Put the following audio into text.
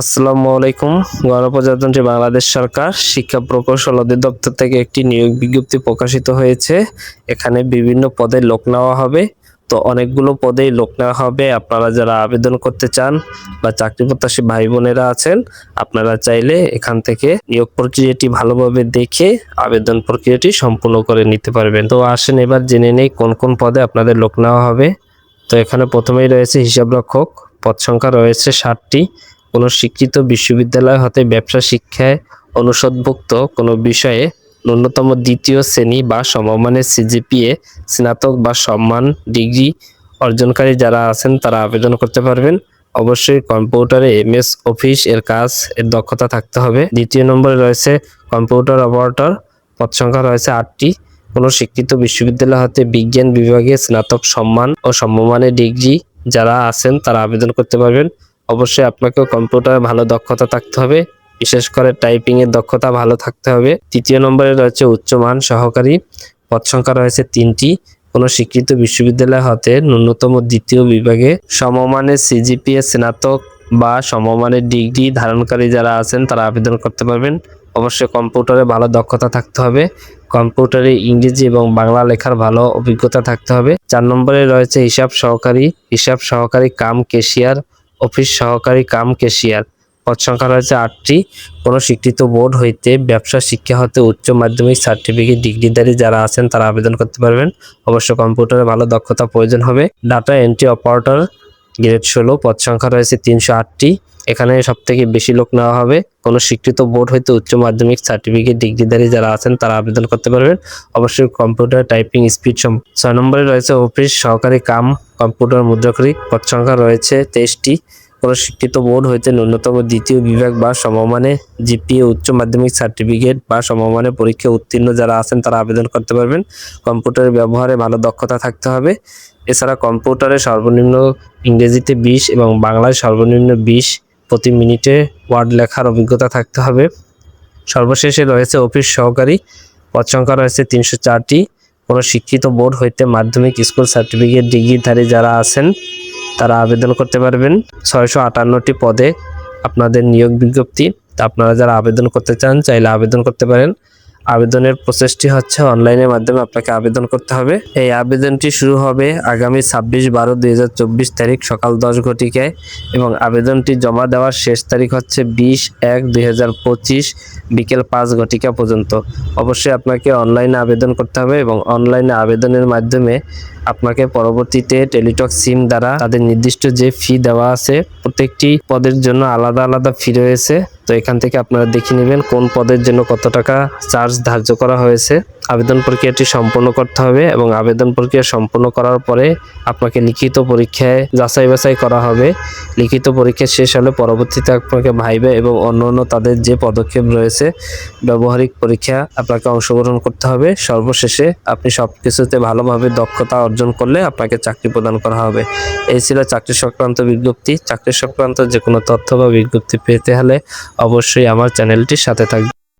আসসালামু আলাইকুম। গণপ্রজাতন্ত্রী বাংলাদেশ সরকার শিক্ষা প্রকৌশল অধিদপ্তর থেকে একটি নিয়োগ বিজ্ঞপ্তি প্রকাশিত হয়েছে। এখানে বিভিন্ন পদে লোক নেওয়া হবে। তো অনেকগুলো পদেই লোক নেওয়া হবে। আপনারা যারা আবেদন করতে চান বা চাকরি প্রত্যাশী ভাই বোনেরা আছেন, আপনারা চাইলে এখান থেকে নিয়োগ প্রক্রিয়াটি ভালোভাবে দেখে আবেদন প্রক্রিয়াটি সম্পূর্ণ করে নিতে পারবেন। তো আসেন এবার জেনে নেই কোন কোন পদে আপনাদের লোক নেওয়া হবে। তো এখানে প্রথমেই রয়েছে হিসাবরক্ষক। পদ সংখ্যা রয়েছে ষাটটি। কোনো স্বীকৃত বিশ্ববিদ্যালয় হতে ব্যবসা শিক্ষায় অনুষদভুক্ত কোনো বিষয়ে ন্যূনতম দ্বিতীয় শ্রেণি বা সমমানের সিজিপিএ, স্নাতক বা সম্মান ডিগ্রি অর্জনকারী যারা আছেন তারা আবেদন করতে পারবেন। অবশ্যই কম্পিউটারে এমএস অফিস এর কাজ এর দক্ষতা থাকতে হবে। দ্বিতীয় নম্বরে রয়েছে কম্পিউটার অপারেটর। পদ সংখ্যা রয়েছে আটটি। কোনো স্বীকৃত বিশ্ববিদ্যালয় হতে বিজ্ঞান বিভাগে স্নাতক সম্মান ও সমমানের ডিগ্রি যারা আছেন তারা আবেদন করতে পারবেন। অবশ্যই আপনাকে কম্পিউটারে ভালো দক্ষতা থাকতে হবে। বিশেষ করে টাইপিং এর দক্ষতা ভালো থাকতে হবে। তৃতীয় নম্বরে রয়েছে উচ্চমান সহকারী। পদ সংখ্যা রয়েছে তিনটি। কোনো স্বীকৃত বিশ্ববিদ্যালয় হতে ন্যূনতম দ্বিতীয় বিভাগে সমমানের সিজিপিএ স্নাতক বা সমমানের ডিগ্রি ধারণকারী যারা আছেন, তারা আবেদন করতে পারবেন। অবশ্যই কম্পিউটারে ভালো দক্ষতা থাকতে হবে। কম্পিউটারে ইংরেজি এবং বাংলা লেখার ভালো অভিজ্ঞতা থাকতে হবে। চার নম্বরে রয়েছে হিসাব সহকারী। হিসাব সহকারী কাম কেশিয়ার অফিস সহকারী কাম ক্যাশিয়ার। পদ সংখ্যা রয়েছে আটটি। কোনো স্বীকৃত বোর্ড হইতে ব্যবসা, শিক্ষা হতে উচ্চ মাধ্যমিক, সার্টিফিকেট, ডিগ্রিধারী যারা আছেন তারা আবেদন করতে পারবেন। অবশ্য কম্পিউটারে ভালো দক্ষতা প্রয়োজন হবে। ডাটা এন্ট্রি অপারেটর গ্রেড ষোলো। পদ সংখ্যা রয়েছে তিনশো আটটি। এখানে সব থেকে বেশি লোক নেওয়া হবে। কোনো স্বীকৃত বোর্ড হইতে উচ্চ মাধ্যমিক সার্টিফিকেট ডিগ্রিধারী যারা আছেন, তারা আবেদন করতে পারবেন। অবশ্যই কম্পিউটার টাইপিং স্পিড ছয় নম্বরে রয়েছে অফিস, সহকারী কাম, কম্পিউটার মুদ্রাকরী, পদ সংখ্যা রয়েছে তেইশটি। কোনো শিক্ষিত বোর্ড হইতে ন্যূনতম দ্বিতীয় বিভাগ বা সমমানে জিপিএ, উচ্চ মাধ্যমিক সার্টিফিকেট বা সমমানে পরীক্ষা উত্তীর্ণ যারা আছেন, তারা আবেদন করতে পারবেন। কম্পিউটারের ব্যবহারে ভালো দক্ষতা থাকতে হবে। এছাড়া কম্পিউটারে সর্বনিম্ন ইংরেজিতে বিশ এবং বাংলায় সর্বনিম্ন বিশ প্রতি মিনিটে ওয়ার্ড লেখার অভিজ্ঞতা থাকতে হবে। সর্বশেষে রয়েছে অফিস সহকারী। পদ সংখ্যা রয়েছে তিনশো চারটি। কোনো শিক্ষিত বোর্ড হইতে মাধ্যমিক স্কুল সার্টিফিকেট ডিগ্রিধারী যারা আছেন, তারা আবেদন করতে পারবেন। ছয়শো আটান্নটি পদে আপনাদের নিয়োগ বিজ্ঞপ্তি। আপনারা যারা আবেদন করতে চান, চাইলে আবেদন করতে পারেন। আবেদনের প্রসেসটি হচ্ছে অনলাইনের মাধ্যমে আপনাকে আবেদন করতে হবে। এই আবেদনটি শুরু হবে আগামী ছাব্বিশ বারো দুই তারিখ সকাল দশ ঘটিকায় এবং আবেদনটি জমা দেওয়ার শেষ তারিখ হচ্ছে বিশ এক দুই বিকেল পাঁচ ঘটিকা পর্যন্ত। অবশ্যই আপনাকে অনলাইনে আবেদন করতে হবে এবং অনলাইনে আবেদনের মাধ্যমে আপনাকে পরবর্তীতে টেলিটক সিম দ্বারা তাদের নির্দিষ্ট যে ফি দেওয়া আছে, প্রত্যেকটি পদের জন্য আলাদা আলাদা ফি রয়েছে। তো এখান থেকে আপনারা দেখে নেবেন কোন পদের জন্য কত টাকা চার্জ ধার্য করা হয়েছে। আবেদন প্রক্রিয়াটি সম্পূর্ণ করতে হবে এবং আবেদন প্রক্রিয়া সম্পূর্ণ করার পরে আপনাকে লিখিত পরীক্ষায় যাচাই বাছাই করা হবে। লিখিত পরীক্ষা শেষ হলে পরবর্তীতে আপনাকে ভাইবে এবং অন্য অন্য তাদের যে পদক্ষেপ রয়েছে, ব্যবহারিক পরীক্ষা আপনাকে অংশগ্রহণ করতে হবে। সর্বশেষে আপনি সব কিছুতে ভালোভাবে দক্ষতা অর্জন করলে আপনাকে চাকরি প্রদান করা হবে। এই ছিল চাকরি সংক্রান্ত বিজ্ঞপ্তি। চাকরি সংক্রান্ত যে কোনো তথ্য বা বিজ্ঞপ্তি পেতে হলে অবশ্যই আমার চ্যানেলটির সাথে থাকবে